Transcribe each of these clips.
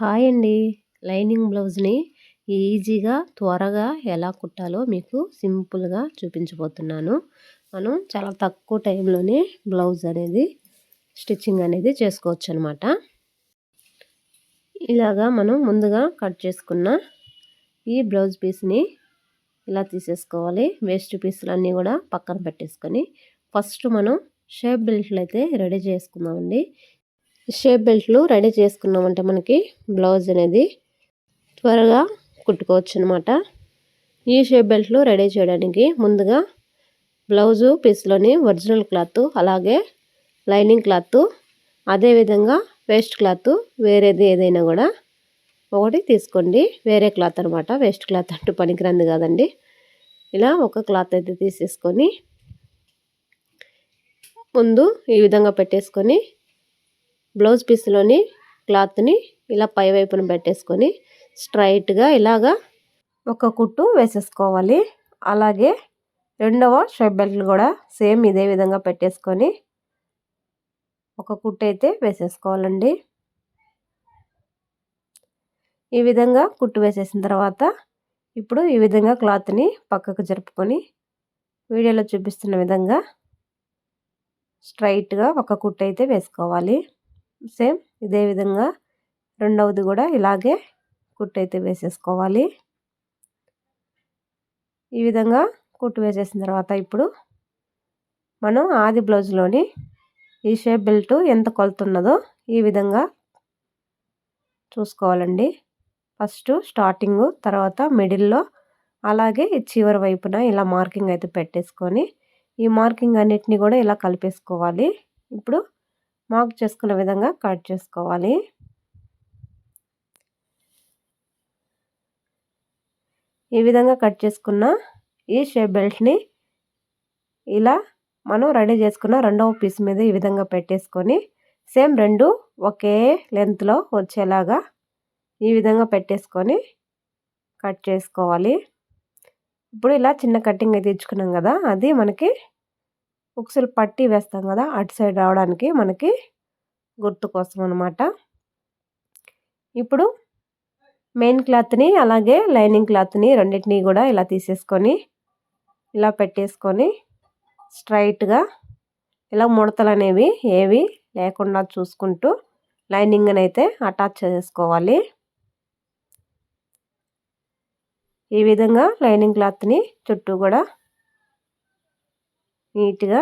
Hi అండి lining బ్లౌజ్ని ఈజీగా త్వరగా ఎలా కుట్టాలో మీకు సింపుల్గా చూపించబోతున్నాను. మనం చాలా తక్కువ టైంలోనే బ్లౌజ్ అనేది స్టిచ్చింగ్ అనేది చేసుకోవచ్చు అనమాట ఇలాగా మనం ముందుగా కట్ చేసుకున్న ఈ బ్లౌజ్ పీస్ని ఇలా తీసేసుకోవాలి. వేస్ట్ పీసులు అన్నీ కూడా పక్కన పెట్టేసుకొని ఫస్ట్ మనం షేప్ బెల్ట్లు అయితే రెడీ చేసుకుందామండి. షేప్ బెల్ట్లు రెడీ చేసుకున్నామంటే మనకి బ్లౌజ్ అనేది త్వరగా కుట్టుకోవచ్చు అనమాట ఈ షేప్ బెల్ట్లు రెడీ చేయడానికి ముందుగా బ్లౌజు పీస్లోని ఒరిజినల్ క్లాత్ అలాగే లైనింగ్ క్లాత్ అదేవిధంగా వేస్ట్ క్లాత్ వేరేది ఏదైనా కూడా ఒకటి తీసుకోండి. వేరే క్లాత్ అనమాట వేస్ట్ క్లాత్ అంటూ పనికిరంది కాదండి. ఇలా ఒక క్లాత్ అయితే తీసేసుకొని ముందు ఈ విధంగా పెట్టేసుకొని బ్లౌజ్ పీస్లోని క్లాత్ని ఇలా పై వైపున పెట్టేసుకొని స్ట్రైట్గా ఇలాగా ఒక కుట్టు వేసేసుకోవాలి. అలాగే రెండవ షేప్ బెల్ట్లు కూడా సేమ్ ఇదే విధంగా పెట్టేసుకొని ఒక కుట్టు అయితే వేసేసుకోవాలండి. ఈ విధంగా కుట్టు వేసేసిన తర్వాత ఇప్పుడు ఈ విధంగా క్లాత్ని పక్కకు జరుపుకొని వీడియోలో చూపిస్తున్న విధంగా స్ట్రైట్గా ఒక కుట్టు అయితే వేసుకోవాలి. సేమ్ ఇదే విధంగా రెండవది కూడా ఇలాగే కుట్టు అయితే వేసేసుకోవాలి. ఈ విధంగా కుట్టు వేసేసిన తర్వాత ఇప్పుడు మనం ఆది బ్లౌజ్లోని ఈ షేప్ బెల్ట్ ఎంత కొలుతున్నదో ఈ విధంగా చూసుకోవాలండి. ఫస్ట్ స్టార్టింగ్ తర్వాత మిడిల్లో అలాగే చివరి వైపున ఇలా మార్కింగ్ అయితే పెట్టేసుకొని ఈ మార్కింగ్ అన్నిటిని కూడా ఇలా కలిపేసుకోవాలి. ఇప్పుడు మార్క్ చేసుకున్న విధంగా కట్ చేసుకోవాలి. ఈ విధంగా కట్ చేసుకున్న ఈ షేప్ బెల్ట్ని ఇలా మనం రెడీ చేసుకున్న రెండవ పీస్ మీద ఈ విధంగా పెట్టేసుకొని సేమ్ రెండు ఒకే లెంత్లో వచ్చేలాగా ఈ విధంగా పెట్టేసుకొని కట్ చేసుకోవాలి. ఇప్పుడు ఇలా చిన్న కటింగ్ అయితే ఇచ్చుకున్నాం కదా అది మనకి ఉక్సులు పట్టి వేస్తాం కదా అటు సైడ్ రావడానికి మనకి గుర్తు కోసం అనమాట ఇప్పుడు మెయిన్ క్లాత్ని అలాగే లైనింగ్ క్లాత్ని రెండింటినీ కూడా ఇలా తీసేసుకొని ఇలా పెట్టేసుకొని స్ట్రైట్గా ఇలా ముడతలు అనేవి ఏవి లేకుండా చూసుకుంటూ లైనింగ్ని అయితే అటాచ్ చేసుకోవాలి. ఈ విధంగా లైనింగ్ క్లాత్ని చుట్టూ కూడా నీట్గా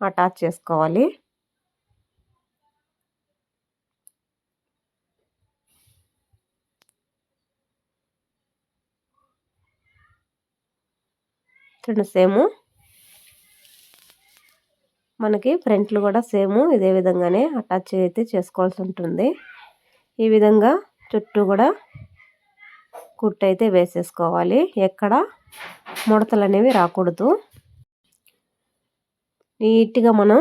అటాచ్ చేసుకోవాలి. చూడండి సేము. మనకి ఫ్రంట్లు కూడా సేమ్. ఇదే విధంగానే అటాచ్ అయితే చేసుకోవాల్సి ఉంటుంది. ఈ విధంగా చుట్టూ కూడా కుట్టు అయితే వేసేసుకోవాలి. ఎక్కడ ముడతలు అనేవి రాకూడదు. నీట్గా మనం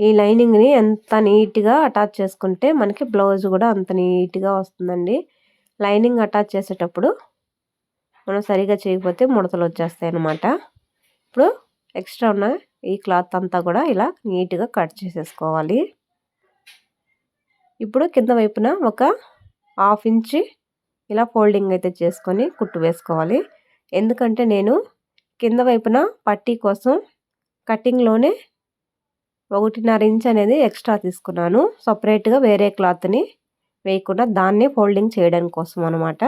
ఈ లైనింగ్ని ఎంత నీట్గా అటాచ్ చేసుకుంటే మనకి బ్లౌజ్ కూడా అంత నీట్గా వస్తుందండి. లైనింగ్ అటాచ్ చేసేటప్పుడు మనం సరిగా చేయకపోతే ముడతలు వచ్చేస్తాయి అన్నమాట. ఇప్పుడు ఎక్స్ట్రా ఉన్న ఈ క్లాత్ అంతా కూడా ఇలా నీట్గా కట్ చేసేసుకోవాలి. ఇప్పుడు కింద వైపున ఒక హాఫ్ ఇంచ్ ఇలా ఫోల్డింగ్ అయితే చేసుకొని కుట్టు వేసుకోవాలి. ఎందుకంటే నేను కింద వైపున పట్టీ కోసం కటింగ్లోనే ఒకటిన్నర ఇంచ్ అనేది ఎక్స్ట్రా తీసుకున్నాను. సపరేట్గా వేరే క్లాత్ని వేయకుండా దాన్నే ఫోల్డింగ్ చేయడానికి కోసం అనమాట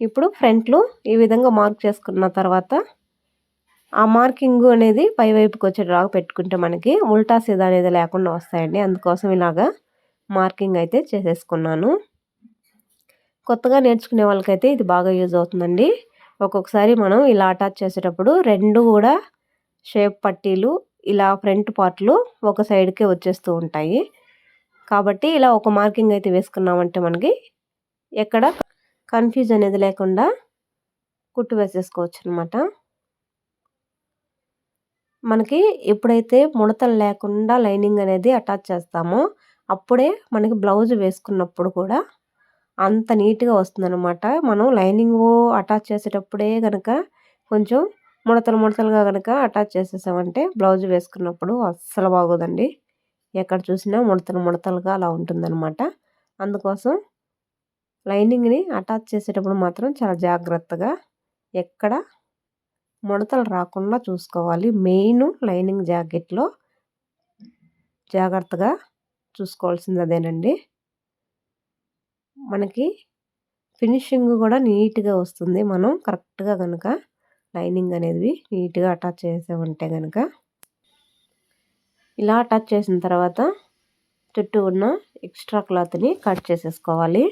ఇప్పుడు ఫ్రంట్లో ఈ విధంగా మార్క్ చేసుకున్న తర్వాత ఆ మార్కింగ్ అనేది పై వైపుకి వచ్చేలాగా పెట్టుకుంటే మనకి ఉల్టా సీదా అనేది లేకుండా వస్తాయండి. అందుకోసం ఇలాగా మార్కింగ్ అయితే చేసేసుకున్నాను. కొత్తగా నేర్చుకునే వాళ్ళకైతే ఇది బాగా యూజ్ అవుతుందండి. ఒక్కొక్కసారి మనం ఇలా అటాచ్ చేసేటప్పుడు రెండు కూడా షేప్ పట్టీలు ఇలా ఫ్రంట్ పార్ట్లు ఒక సైడ్కే వచ్చేస్తూ ఉంటాయి. కాబట్టి ఇలా ఒక మార్కింగ్ అయితే వేసుకున్నామంటే మనకి ఎక్కడ కన్ఫ్యూజ్ అనేది లేకుండా కుట్టు వేసేసుకోవచ్చు అనమాట మనకి ఎప్పుడైతే ముడతలు లేకుండా లైనింగ్ అనేది అటాచ్ చేస్తామో అప్పుడే మనకి బ్లౌజ్ వేసుకున్నప్పుడు కూడా అంత నీట్గా వస్తుందన్నమాట మనం లైనింగ్ అటాచ్ చేసేటప్పుడే కనుక కొంచెం ముడతలు ముడతలుగా కనుక అటాచ్ చేసేసామంటే బ్లౌజ్ వేసుకున్నప్పుడు అస్సలు బాగోదండి. ఎక్కడ చూసినా ముడతలు ముడతలుగా అలా ఉంటుందన్నమాట. అందుకోసం లైనింగ్ని అటాచ్ చేసేటప్పుడు మాత్రం చాలా జాగ్రత్తగా ఎక్కడ ముడతలు రాకుండా చూసుకోవాలి. మెయిన్ లైనింగ్ జాకెట్లో జాగ్రత్తగా చూసుకోవాల్సింది అదేనండి. మనకి ఫినిషింగ్ కూడా నీట్గా వస్తుంది. మనం కరెక్ట్గా కనుక లైనింగ్ అనేది నీట్గా అటాచ్ చేసే ఉంటే కనుక ఇలా అటాచ్ చేసిన తర్వాత చుట్టూ ఉన్న ఎక్స్ట్రా క్లాత్ని కట్ చేసేసుకోవాలి.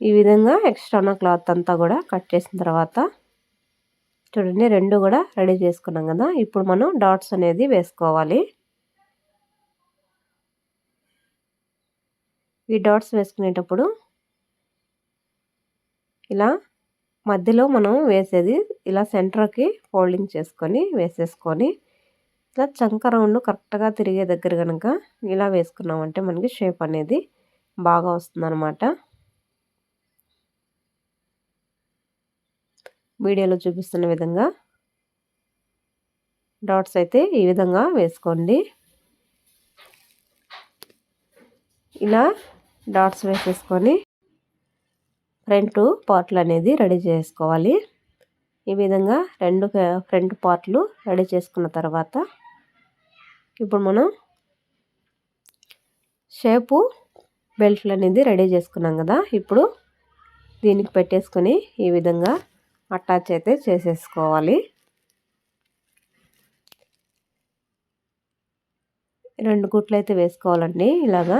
ఈ విధంగా ఎక్స్ట్రా ఉన్న క్లాత్ అంతా కూడా కట్ చేసిన తర్వాత చూడండి రెండు కూడా రెడీ చేసుకున్నాం కదా. ఇప్పుడు మనం డాట్స్ అనేది వేసుకోవాలి. ఈ డాట్స్ వేసుకునేటప్పుడు ఇలా మధ్యలో మనం వేసేది ఇలా సెంటర్కి ఫోల్డింగ్ చేసుకొని వేసేసుకొని ఇలా చంక రౌండ్ కరెక్ట్గా తిరిగే దగ్గర కనుక ఇలా వేసుకున్నామంటే మనకి షేప్ అనేది బాగా వస్తుందన్నమాట. వీడియోలో చూపిస్తున్న విధంగా డాట్స్ అయితే ఈ విధంగా వేసుకోండి. ఇలా డాట్స్ వేసేసుకొని ఫ్రంట్ పార్ట్లు అనేది రెడీ చేసుకోవాలి. ఈ విధంగా రెండు ఫ్రంట్ పార్ట్లు రెడీ చేసుకున్న తర్వాత ఇప్పుడు మనం షేపు బెల్ట్లు అనేది రెడీ చేసుకున్నాం కదా. ఇప్పుడు దీనికి పెట్టేసుకొని ఈ విధంగా అటాచ్ అయితే చేసేసుకోవాలి. రెండు గుట్లు అయితే వేసుకోవాలండి. ఇలాగా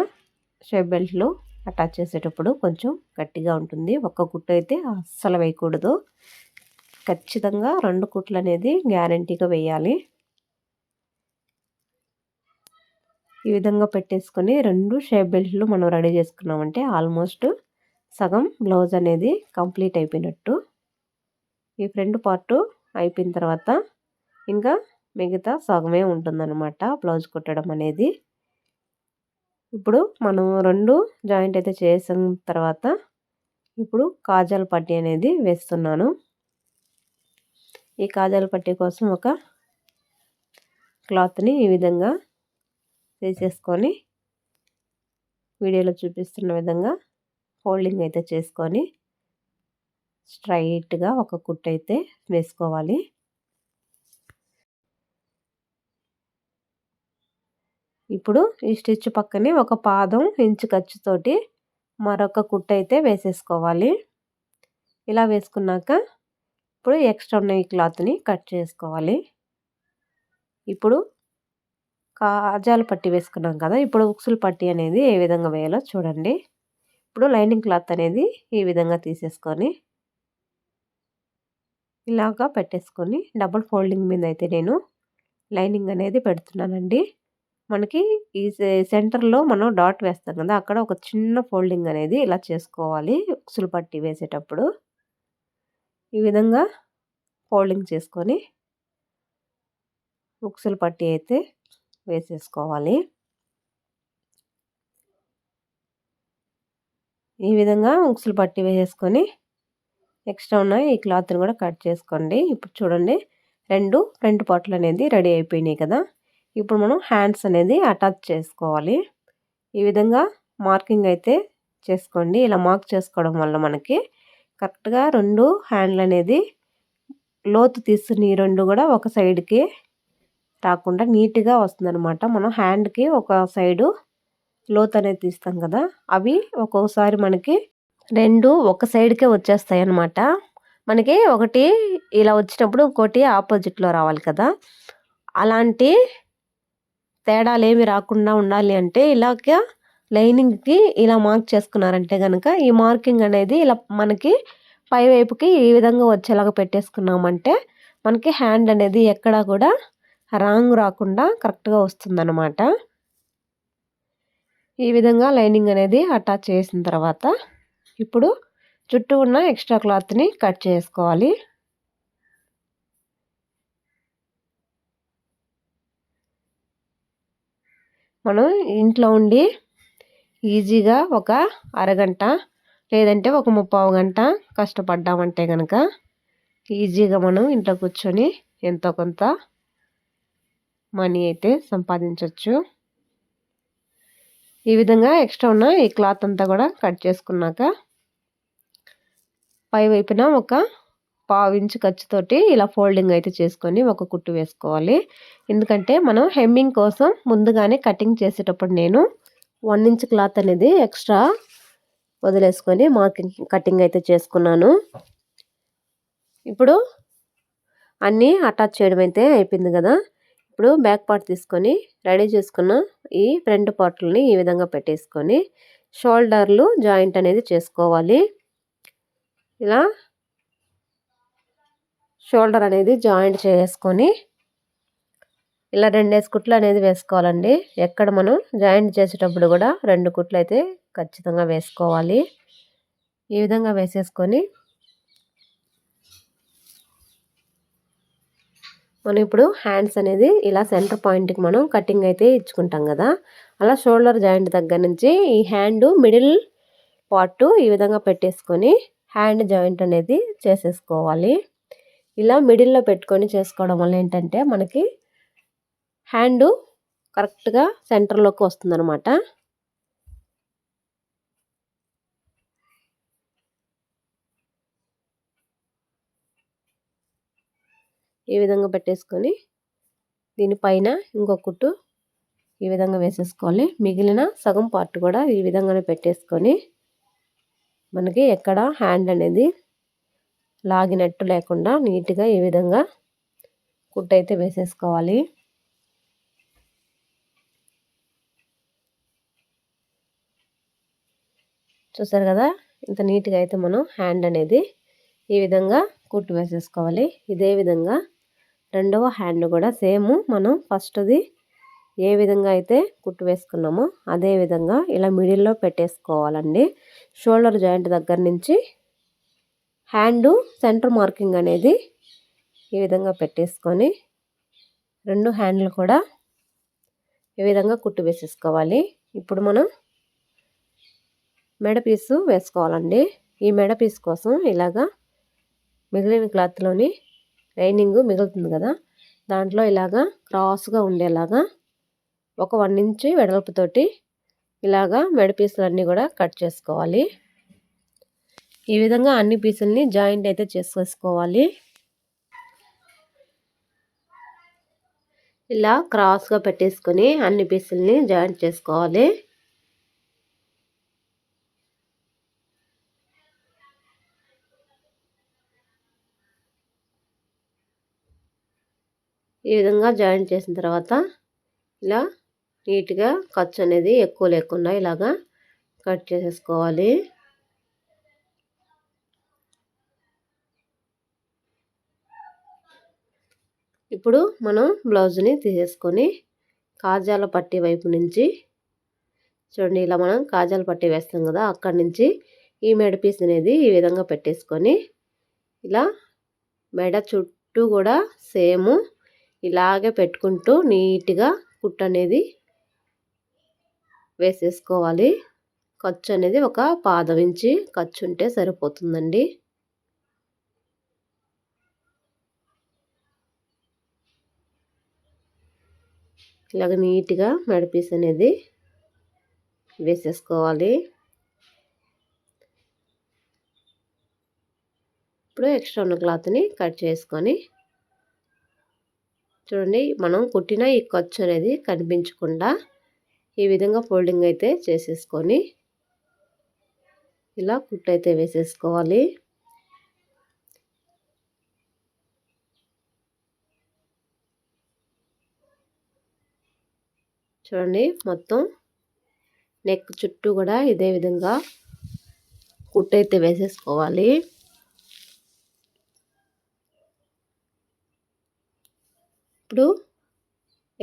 షేప్ బెల్ట్లు అటాచ్ చేసేటప్పుడు కొంచెం గట్టిగా ఉంటుంది. ఒక్క కుట్టు అయితే అస్సలు వేయకూడదు. ఖచ్చితంగా రెండు కుట్లు అనేది గ్యారంటీగా వేయాలి. ఈ విధంగా పెట్టేసుకొని రెండు షేప్ బెల్ట్లు మనం రెడీ చేసుకున్నామంటే ఆల్మోస్ట్ సగం బ్లౌజ్ అనేది కంప్లీట్ అయిపోయినట్టు. ఈ ఫ్రంట్ పార్ట్ అయిపోయిన తర్వాత ఇంకా మిగతా సగమే ఉంటుందన్నమాట బ్లౌజ్ కుట్టడం అనేది. ఇప్పుడు మనం రెండు జాయింట్ అయితే చేసిన తర్వాత ఇప్పుడు కాజాల పట్టి అనేది వేస్తున్నాను. ఈ కాజాల పట్టి కోసం ఒక క్లాత్ని ఈ విధంగా తీసేసుకొని వీడియోలో చూపిస్తున్న విధంగా ఫోల్డింగ్ అయితే చేసుకొని స్ట్రైట్గా ఒక కుట్టు అయితే వేసుకోవాలి. ఇప్పుడు ఈ స్టిచ్ పక్కనే ఒక పాదం ఇంచు ఖర్చుతోటి మరొక కుట్టు అయితే వేసేసుకోవాలి. ఇలా వేసుకున్నాక ఇప్పుడు ఎక్స్ట్రా ఉన్న ఈ క్లాత్ని కట్ చేసుకోవాలి. ఇప్పుడు కాజాలు పట్టి వేసుకున్నాం కదా ఇప్పుడు ఉక్సులు పట్టి అనేది ఏ విధంగా వేయాలో చూడండి. ఇప్పుడు లైనింగ్ క్లాత్ అనేది ఈ విధంగా తీసేసుకొని ఇలాగా పెట్టేసుకొని డబుల్ ఫోల్డింగ్ మీద అయితే నేను లైనింగ్ అనేది పెడుతున్నానండి. మనకి ఈ సెంటర్లో మనం డాట్ వేస్తాం కదా! అక్కడ ఒక చిన్న ఫోల్డింగ్ అనేది ఇలా చేసుకోవాలి. ఉక్సులు పట్టి వేసేటప్పుడు. ఈ విధంగా ఫోల్డింగ్ చేసుకొని ఉక్సులు పట్టి అయితే వేసేసుకోవాలి. ఈ విధంగా ఉక్సులు పట్టి వేసేసుకొని ఎక్స్ట్రా ఉన్న ఈ క్లాత్ని కూడా కట్ చేసుకోండి. ఇప్పుడు చూడండి రెండు రెండు పార్ట్లు అనేది రెడీ అయిపోయినాయి కదా! ఇప్పుడు మనం హ్యాండ్స్ అనేది అటాచ్ చేసుకోవాలి. ఈ విధంగా మార్కింగ్ అయితే చేసుకోండి. ఇలా మార్క్ చేసుకోవడం వల్ల మనకి కరెక్ట్గా రెండు హ్యాండ్లు అనేది లోతు తీసుకుని రెండు కూడా ఒక సైడ్కి రాకుండా నీట్గా వస్తుందన్నమాట. మనం హ్యాండ్కి ఒక సైడు లోత్ అనేది తీస్తాం కదా. అవి ఒక్కొక్కసారి మనకి రెండు ఒక సైడ్కే వచ్చేస్తాయి అన్నమాట మనకి ఒకటి ఇలా వచ్చినప్పుడు ఇంకోటి ఆపోజిట్లో రావాలి కదా. అలాంటి తేడాలు రాకుండా ఉండాలి అంటే ఇలాగ లైనింగ్కి ఇలా మార్క్ చేసుకున్నారంటే కనుక ఈ మార్కింగ్ అనేది ఇలా మనకి పై వైపుకి ఈ విధంగా వచ్చేలాగా పెట్టేసుకున్నామంటే మనకి హ్యాండ్ అనేది ఎక్కడా కూడా రాంగ్ రాకుండా కరెక్ట్గా వస్తుందన్నమాట. ఈ విధంగా లైనింగ్ అనేది అటాచ్ చేసిన తర్వాత ఇప్పుడు చుట్టూ ఉన్న ఎక్స్ట్రా క్లాత్ని కట్ చేసుకోవాలి. మనం ఇంట్లో ఉండి ఈజీగా ఒక అరగంట లేదంటే ఒక ముప్పావు గంట కష్టపడ్డామంటే కనుక ఈజీగా మనం ఇంట్లో కూర్చొని ఎంతో కొంత మనీ అయితే సంపాదించవచ్చు ఈ విధంగా ఎక్స్ట్రా ఉన్న ఈ క్లాత్ అంతా కూడా కట్ చేసుకున్నాక పై వైపున ఒక పావు ఇంచు ఖర్చుతోటి ఇలా ఫోల్డింగ్ అయితే చేసుకొని ఒక కుట్టు వేసుకోవాలి. ఎందుకంటే మనం హెమ్మింగ్ కోసం ముందుగానే కటింగ్ చేసేటప్పుడు నేను వన్ ఇంచ్ క్లాత్ అనేది ఎక్స్ట్రా వదిలేసుకొని మార్కింగ్ కటింగ్ అయితే చేసుకున్నాను. ఇప్పుడు అన్నీ అటాచ్ చేయడం అయితే అయిపోయింది కదా. ఇప్పుడు బ్యాక్ పార్ట్ తీసుకొని రెడీ చేసుకున్న ఈ ఫ్రంట్ పార్ట్లని ఈ విధంగా పెట్టేసుకొని షోల్డర్లు జాయింట్ అనేది చేసుకోవాలి. ఇలా షోల్డర్ అనేది జాయింట్ చేసుకొని ఇలా రెండేసి కుట్లు అనేది వేసుకోవాలండి. ఎక్కడ మనం జాయింట్ చేసేటప్పుడు కూడా రెండు కుట్లు అయితే ఖచ్చితంగా వేసుకోవాలి. ఈ విధంగా వేసేసుకొని మనం ఇప్పుడు హ్యాండ్స్ అనేది ఇలా సెంటర్ పాయింట్కి మనం కటింగ్ అయితే ఇచ్చుకుంటాం కదా. అలా షోల్డర్ జాయింట్ దగ్గర నుంచి ఈ హ్యాండ్ మిడిల్ పార్ట్ ఈ విధంగా పెట్టేసుకొని హ్యాండ్ జాయింట్ అనేది చేసేసుకోవాలి. ఇలా మిడిల్లో పెట్టుకొని చేసుకోవడం వల్ల ఏంటంటే మనకి హ్యాండు కరెక్ట్గా సెంటర్లోకి వస్తుందన్నమాట. ఈ విధంగా పెట్టేసుకొని దీనిపైన ఇంకొక కుట్టు ఈ విధంగా వేసేసుకోవాలి. మిగిలిన సగం పార్ట్ కూడా ఈ విధంగానే పెట్టేసుకొని మనకి ఎక్కడ హ్యాండ్ అనేది లాగినట్టు లేకుండా నీట్గా ఈ విధంగా కుట్టయితే వేసేసుకోవాలి. చూసారు కదా? ఇంత నీట్గా అయితే మనం హ్యాండ్ అనేది ఈ విధంగా కుట్టు వేసేసుకోవాలి. ఇదే విధంగా రెండవ హ్యాండ్ కూడా సేమ్ మనం ఫస్ట్ది ఏ విధంగా అయితే కుట్టు వేసుకున్నామో అదే విధంగా ఇలా మిడిల్లో పెట్టేసుకోవాలండి. షోల్డర్ జాయింట్ దగ్గర నుంచి హ్యాండు సెంటర్ మార్కింగ్ అనేది ఈ విధంగా పెట్టేసుకొని రెండు హ్యాండ్లు కూడా ఈ విధంగా కుట్టు వేసేసుకోవాలి. ఇప్పుడు మనం మెడ పీసు వేసుకోవాలండి. ఈ మెడ పీస్ కోసం ఇలాగా మిగిలిన క్లాత్లోని లైనింగ్ మిగులుతుంది కదా. దాంట్లో ఇలాగా క్రాస్గా ఉండేలాగా ఒక వన్ ఇంచ్ వెడల్పుతోటి ఇలాగా మెడ పీసులన్నీ కూడా కట్ చేసుకోవాలి. ఈ విధంగా అన్ని పీసుల్ని జాయింట్ అయితే చేసేసుకోవాలి ఇలా క్రాస్గా పెట్టేసుకొని అన్ని పీసుల్ని జాయింట్ చేసుకోవాలి. ఈ విధంగా జాయింట్ చేసిన తర్వాత ఇలా నీట్గా ఖర్చు అనేది ఎక్కువ లేకుండా ఇలాగా కట్ చేసేసుకోవాలి. ఇప్పుడు మనం బ్లౌజ్ని తీసేసుకొని కాజాల పట్టి వైపు నుంచి చూడండి ఇలా మనం కాజాల పట్టి వేస్తాం కదా అక్కడి నుంచి ఈ మెడ పీస్ అనేది ఈ విధంగా పెట్టేసుకొని ఇలా మెడ చుట్టూ కూడా సేమ్ ఇలాగే పెట్టుకుంటూ నీట్గా కుట్ అనేది వేసేసుకోవాలి. ఖర్చు అనేది ఒక పాదం ఇంచి ఖర్చు ఉంటే సరిపోతుందండి. ఇలాగ నీట్గా మెడపీస్ అనేది వేసేసుకోవాలి. ఇప్పుడు ఎక్స్ట్రా ఉన్న క్లాత్ని కట్ చేసుకొని చూడండి మనం కుట్టిన ఈ ఖర్చు అనేది కనిపించకుండా ఈ విధంగా ఫోల్డింగ్ అయితే చేసేసుకొని ఇలా కుట్టు అయితే వేసేసుకోవాలి. చూడండి మొత్తం నెక్ చుట్టూ కూడా ఇదే విధంగా కుట్టైతే వేసేసుకోవాలి. ఇప్పుడు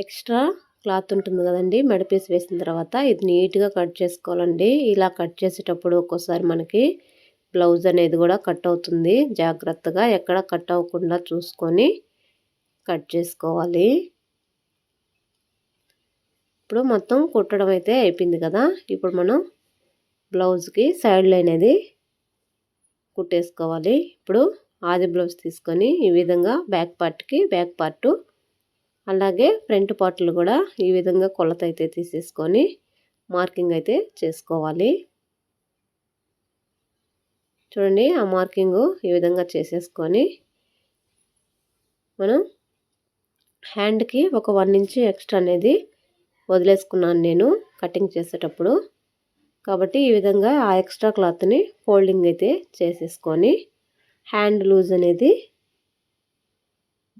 ఎక్స్ట్రా క్లాత్ ఉంటుంది కదండి మెడపీస్ వేసిన తర్వాత ఇది నీట్గా కట్ చేసుకోవాలండి. ఇలా కట్ చేసేటప్పుడు ఒక్కోసారి మనకి బ్లౌజ్ అనేది కూడా కట్ అవుతుంది. జాగ్రత్తగా ఎక్కడ కట్ అవ్వకుండా చూసుకొని కట్ చేసుకోవాలి. ఇప్పుడు మొత్తం కుట్టడం అయితే అయిపోయింది కదా. ఇప్పుడు మనం బ్లౌజ్కి సైడ్ లైన్ అనేది కుట్టేసుకోవాలి. ఇప్పుడు ఆది బ్లౌజ్ తీసుకొని ఈ విధంగా బ్యాక్ పార్ట్కి బ్యాక్ పార్టు అలాగే ఫ్రంట్ పార్ట్లు కూడా ఈ విధంగా కొలత అయితే తీసేసుకొని మార్కింగ్ అయితే చేసుకోవాలి. చూడండి ఆ మార్కింగు ఈ విధంగా చేసేసుకొని మనం హ్యాండ్కి ఒక వన్ ఇంచ్ ఎక్స్ట్రా అనేది వదిలేసుకున్నాను నేను కటింగ్ చేసేటప్పుడు. కాబట్టి ఈ విధంగా ఆ ఎక్స్ట్రా క్లాత్ని ఫోల్డింగ్ అయితే చేసేసుకొని హ్యాండ్ లూజ్ అనేది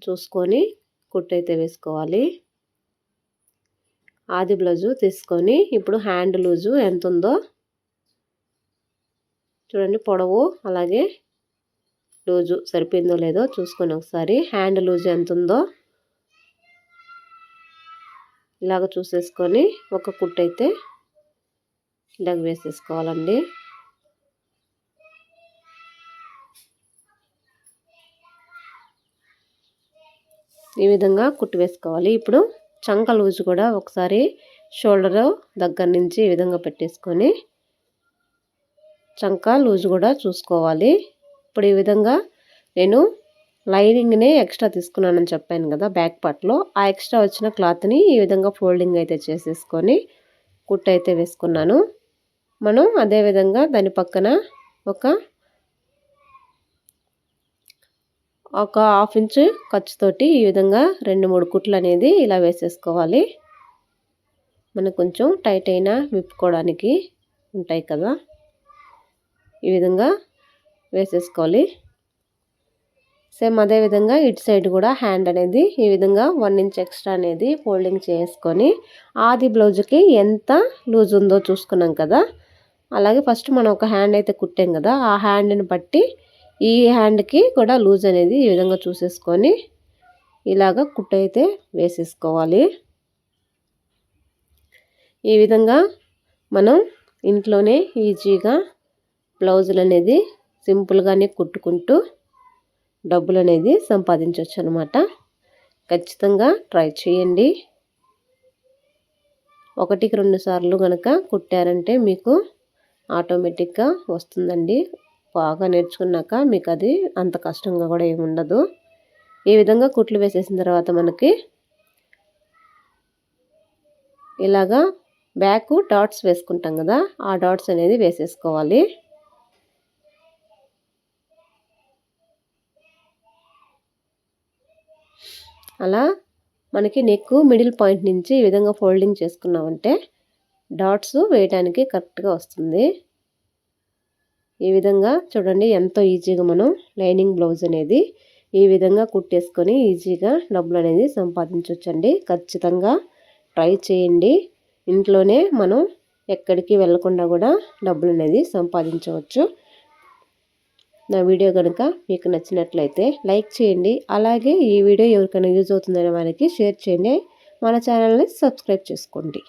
చూసుకొని కుట్టైతే అయితే వేసుకోవాలి. ఆది బ్లౌజు తీసుకొని ఇప్పుడు హ్యాండ్ లూజు ఎంత ఉందో చూడండి పొడవు అలాగే లూజు సరిపోయిందో లేదో చూసుకొని ఒకసారి హ్యాండ్ లూజు ఎంత ఉందో ఇలాగ చూసేసుకొని ఒక కుట్టు అయితే ఇలాగ వేసేసుకోవాలండి. ఈ విధంగా కుట్టు వేసుకోవాలి. ఇప్పుడు చంక లూజు కూడా ఒకసారి షోల్డర్ దగ్గర నుంచి ఈ విధంగా పెట్టేసుకొని చంక లూజు కూడా చూసుకోవాలి. ఇప్పుడు ఈ విధంగా నేను లైనింగ్నే ఎక్స్ట్రా తీసుకున్నానని చెప్పాను కదా బ్యాక్ పార్ట్లో. ఆ ఎక్స్ట్రా వచ్చిన క్లాత్ని ఈ విధంగా ఫోల్డింగ్ అయితే చేసేసుకొని కుట్ అయితే వేసుకున్నాను. మనం అదేవిధంగా దాని పక్కన ఒక ఒక హాఫ్ ఇంచ్ ఖర్చుతోటి ఈ విధంగా రెండు మూడు కుట్లు అనేది ఇలా వేసేసుకోవాలి. మనకు కొంచెం టైట్ అయినా విప్పుకోవడానికి ఉంటాయి కదా. ఈ విధంగా వేసేసుకోవాలి. సేమ్ అదేవిధంగా ఇటు సైడ్ కూడా హ్యాండ్ అనేది ఈ విధంగా వన్ ఇంచ్ ఎక్స్ట్రా అనేది ఫోల్డింగ్ చేసుకొని ఆది బ్లౌజ్కి ఎంత లూజ్ ఉందో చూసుకున్నాం కదా. అలాగే ఫస్ట్ మనం ఒక హ్యాండ్ అయితే కుట్టాం కదా ఆ హ్యాండ్ని బట్టి ఈ హ్యాండ్కి కూడా లూజ్ అనేది ఈ విధంగా చూసేసుకొని ఇలాగ కుట్టు అయితే వేసేసుకోవాలి. ఈ విధంగా మనం ఇంట్లోనే ఈజీగా బ్లౌజులు అనేది సింపుల్గానే కుట్టుకుంటూ డబ్బులు అనేది సంపాదించవచ్చు అనమాట ఖచ్చితంగా ట్రై చేయండి. ఒకటికి రెండు సార్లు కనుక కుట్టారంటే మీకు ఆటోమేటిక్గా వస్తుందండి. బాగా నేర్చుకున్నాక మీకు అది అంత కష్టంగా కూడా ఏమి ఉండదు. ఈ విధంగా కుట్లు వేసేసిన తర్వాత మనకి ఇలాగా బ్యాక్ డాట్స్ వేసుకుంటాం కదా ఆ డాట్స్ అనేది వేసేసుకోవాలి. అలా మనకి నెక్ మిడిల్ పాయింట్ నుంచి ఈ విధంగా ఫోల్డింగ్ చేసుకున్నామంటే డాట్స్ వేయడానికి కరెక్ట్గా వస్తుంది. ఈ విధంగా చూడండి ఎంతో ఈజీగా మనం లైనింగ్ బ్లౌజ్ అనేది ఈ విధంగా కుట్టేసుకొని ఈజీగా డబ్బులు అనేది సంపాదించవచ్చండి ఖచ్చితంగా ట్రై చేయండి. ఇంట్లోనే మనం ఎక్కడికి వెళ్ళకుండా కూడా డబ్బులు అనేది సంపాదించవచ్చు. నా వీడియో కనుక మీకు నచ్చినట్లయితే లైక్ చేయండి. అలాగే ఈ వీడియో ఎవరికైనా యూజ్ అవుతుందనే వారికి షేర్ చేయండి. మన ఛానల్ని సబ్స్క్రైబ్ చేసుకోండి.